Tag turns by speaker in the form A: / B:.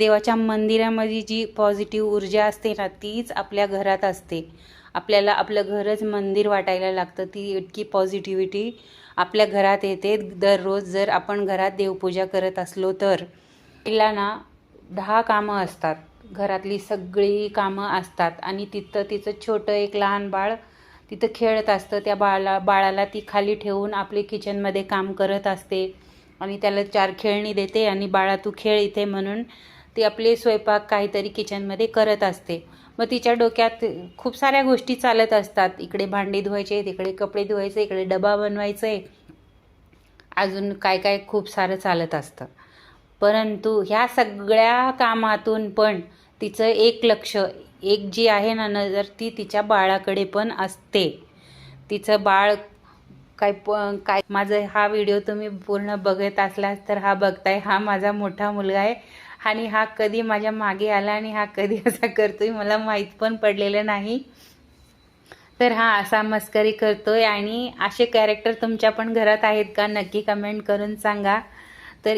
A: देवाच्या मंदिरामध्ये जी पॉझिटिव्ह ऊर्जा असते ना तीच आपल्या घरात असते. आपल्याला आपलं घरच मंदिर वाटायला लागतं ती इतकी पॉझिटिव्हिटी आपल्या घरात येते. दररोज जर आपण घरात देवपूजा करत असलो तर. तिला ना दहा कामं असतात. घरातली सगळी कामं असतात आणि तिथं तिचं छोटं एक लहान बाळ तिथं खेळत असतं. त्या बाळाला बाळाला ती खाली ठेवून आपली किचनमध्ये काम करत असते आणि त्याला चार खेळणी देते आणि बाळा तू खेळ इथे म्हणून ती आपले स्वयंपाक काहीतरी किचनमध्ये करत असते. मग तिच्या डोक्यात खूप साऱ्या गोष्टी चालत असतात. इकडे भांडी धुवायचे तिकडे कपडे धुवायचे इकडे डबा बनवायचे. अजून काय काय खूप सारं चालत असतं. परंतु ह्या सगळ्या कामातून पण तिचं एक लक्ष एक जी आहे ना नजर ती तिच्या बाळाकडे पण असते. तिचं बाळ काय प काय माझं हा व्हिडिओ तुम्ही पूर्ण बघत असलास तर हा बघताय. हा माझा मोठा मुलगा आहे आणि हा कधी माझ्या मागे आला आणि हा कधी असा करतोय मला माहीत पण पडलेलं नाही. तर हा असा मस्करी करतोय आणि असे कॅरेक्टर तुमच्या पण घरात आहेत का? नक्की कमेंट करून सांगा. तर